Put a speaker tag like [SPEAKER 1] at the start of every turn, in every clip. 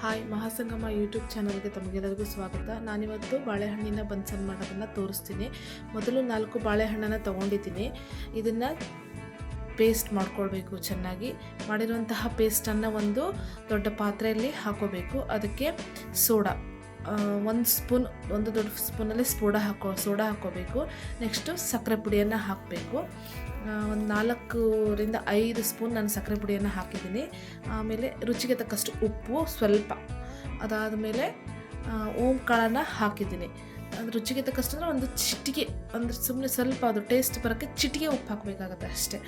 [SPEAKER 1] Hi, ಮಹಾಸಂಗಮ YouTube ಚಾನಲ್ಗೆ ತಮಗೆಲ್ಲರಿಗೂ ಸ್ವಾಗತ. ನಾನಿವತ್ತು ಬಾಳೆಹಣ್ಣಿನ ಬನ್ಸನ್ ಮಾಡೋದನ್ನು ತೋರಿಸ್ತೀನಿ. ಮೊದಲು ನಾಲ್ಕು ಬಾಳೆಹಣ್ಣನ್ನು ತೊಗೊಂಡಿದ್ದೀನಿ. ಇದನ್ನು ಪೇಸ್ಟ್ ಮಾಡ್ಕೊಳ್ಬೇಕು ಚೆನ್ನಾಗಿ. ಮಾಡಿರುವಂತಹ ಪೇಸ್ಟನ್ನು ಒಂದು ದೊಡ್ಡ ಪಾತ್ರೆಯಲ್ಲಿ ಹಾಕೋಬೇಕು. ಅದಕ್ಕೆ ಸೋಡಾ. ಒಂದು ಸ್ಪೂನ್ ಒಂದು ದೊಡ್ಡ ಸ್ಪೂನಲ್ಲಿ ಸೋಡಾ ಹಾಕೋ, ಸೋಡಾ ಹಾಕೋಬೇಕು. ನೆಕ್ಸ್ಟು ಸಕ್ಕರೆ ಪುಡಿಯನ್ನು ಹಾಕಬೇಕು. ಒಂದು ನಾಲ್ಕರಿಂದ ಐದು ಸ್ಪೂನ್ ನಾನು ಸಕ್ಕರೆ ಪುಡಿಯನ್ನು ಹಾಕಿದ್ದೀನಿ. ಆಮೇಲೆ ರುಚಿಗೆ ತಕ್ಕಷ್ಟು ಉಪ್ಪು ಸ್ವಲ್ಪ. ಅದಾದಮೇಲೆ ಓಂ ಕಾಳನ್ನು ಹಾಕಿದ್ದೀನಿ. ಅದು ರುಚಿಗೆ ತಕ್ಕಷ್ಟು ಅಂದರೆ ಒಂದು ಚಿಟಿಕೆ, ಅಂದರೆ ಸುಮ್ಮನೆ ಸ್ವಲ್ಪ ಅದು ಟೇಸ್ಟ್ ಬರೋಕ್ಕೆ ಚಿಟಿಕೆ ಉಪ್ಪು ಹಾಕಬೇಕಾಗತ್ತೆ ಅಷ್ಟೇ.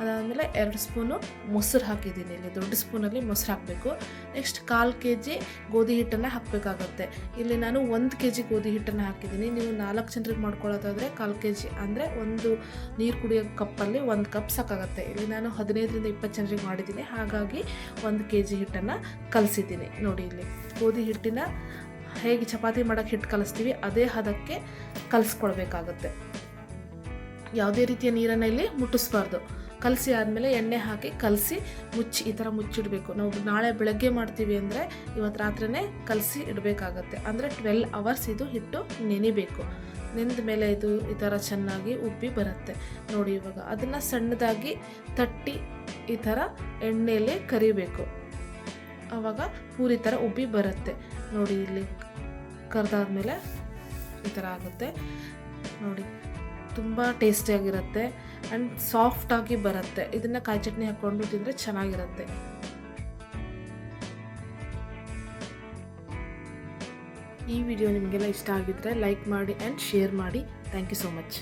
[SPEAKER 1] ಅದಾದಮೇಲೆ ಎರಡು ಸ್ಪೂನು ಮೊಸರು ಹಾಕಿದ್ದೀನಿ ಇಲ್ಲಿ, ದೊಡ್ಡ ಸ್ಪೂನಲ್ಲಿ ಮೊಸರು ಹಾಕಬೇಕು. ನೆಕ್ಸ್ಟ್ ಕಾಲು ಕೆ ಜಿ ಗೋಧಿ ಹಿಟ್ಟನ್ನು ಹಾಕಬೇಕಾಗತ್ತೆ. ಇಲ್ಲಿ ನಾನು ಒಂದು ಕೆ ಜಿ ಗೋಧಿ ಹಿಟ್ಟನ್ನು ಹಾಕಿದ್ದೀನಿ. ನೀವು ನಾಲ್ಕು ಜನರಿಗೆ ಮಾಡ್ಕೊಳ್ಳೋದಾದರೆ ಕಾಲು ಕೆ ಜಿ ಅಂದರೆ ಒಂದು ನೀರು ಕುಡಿಯೋ ಕಪ್ಪಲ್ಲಿ ಒಂದು ಕಪ್ ಸಾಕಾಗತ್ತೆ. ಇಲ್ಲಿ ನಾನು ಹದಿನೈದರಿಂದ ಇಪ್ಪತ್ತು ಜನರಿಗೆ ಮಾಡಿದ್ದೀನಿ. ಹಾಗಾಗಿ ಒಂದು ಕೆ ಜಿ ಹಿಟ್ಟನ್ನು ಕಲಸಿದ್ದೀನಿ. ನೋಡಿ ಇಲ್ಲಿ, ಗೋಧಿ ಹಿಟ್ಟಿನ ಹೇಗೆ ಚಪಾತಿ ಮಾಡೋಕ್ಕೆ ಹಿಟ್ಟು ಕಲಿಸ್ತೀವಿ, ಅದೇ ಹದಕ್ಕೆ ಕಲಿಸ್ಕೊಳ್ಬೇಕಾಗುತ್ತೆ. ಯಾವುದೇ ರೀತಿಯ ನೀರನ್ನು ಇಲ್ಲಿ ಮುಟ್ಟಿಸ್ಬಾರ್ದು. ಕಲಸಿ ಆದಮೇಲೆ ಎಣ್ಣೆ ಹಾಕಿ ಕಲಸಿ ಮುಚ್ಚಿ ಈ ಥರ ಮುಚ್ಚಿಡಬೇಕು. ನಾವು ನಾಳೆ ಬೆಳಗ್ಗೆ ಮಾಡ್ತೀವಿ ಅಂದರೆ ಇವತ್ತು ರಾತ್ರಿನೇ ಕಲಸಿ ಇಡಬೇಕಾಗತ್ತೆ. ಅಂದರೆ ಟ್ವೆಲ್ ಅವರ್ಸ್ ಇದು ಹಿಟ್ಟು ನೆನಿಬೇಕು. ನೆಂದ ಮೇಲೆ ಇದು ಈ ಥರ ಚೆನ್ನಾಗಿ ಉಬ್ಬಿ ಬರುತ್ತೆ. ನೋಡಿ ಇವಾಗ ಅದನ್ನು ಸಣ್ಣದಾಗಿ ತಟ್ಟಿ ಈ ಥರ ಎಣ್ಣೆಯಲ್ಲಿ ಕರಿಬೇಕು. ಆವಾಗ ಪೂರಿ ಥರ ಉಬ್ಬಿ ಬರುತ್ತೆ. ನೋಡಿ ಇಲ್ಲಿ ಕರೆದಾದ್ಮೇಲೆ ಈ ಥರ ಆಗುತ್ತೆ. ನೋಡಿ, ತುಂಬ ಟೇಸ್ಟಿಯಾಗಿರುತ್ತೆ ಆ್ಯಂಡ್ ಸಾಫ್ಟಾಗಿ ಬರುತ್ತೆ. ಇದನ್ನು ಕಾಯಿ ಚಟ್ನಿ ಹಾಕ್ಕೊಂಡು ತಿಂದರೆ ಚೆನ್ನಾಗಿರುತ್ತೆ. ಈ ವಿಡಿಯೋ ನಿಮಗೆಲ್ಲ ಇಷ್ಟ ಆಗಿದ್ದರೆ ಲೈಕ್ ಮಾಡಿ ಆ್ಯಂಡ್ ಶೇರ್ ಮಾಡಿ. Thank you so much